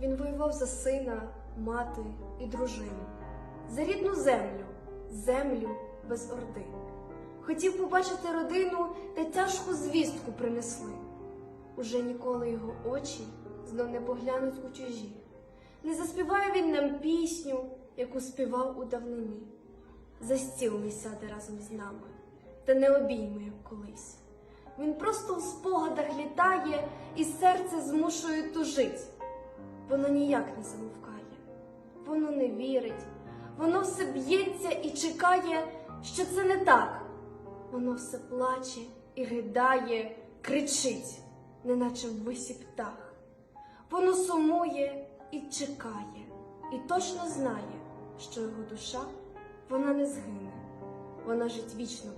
сумував за сина, мати і дружину, за рідну землю, землю без орди. Хотів побачити родину, та тяжку звістку принесли. Уже ніколи його очі знов не поглянуть у чужі. Не заспіває він нам пісню, яку співав у давнині. За стіл не сяде разом з нами, та не обійме, як колись. Він просто в спогадах літає і серце змушує тужить. Воно ніяк не замовкає, воно не вірить, воно все б'ється і чекає, що це не так. Воно все плаче і ридає, кричить, неначе в висі птах. Воно сумує і чекає, і точно знає, що його душа вона не згине, вона жить вічно.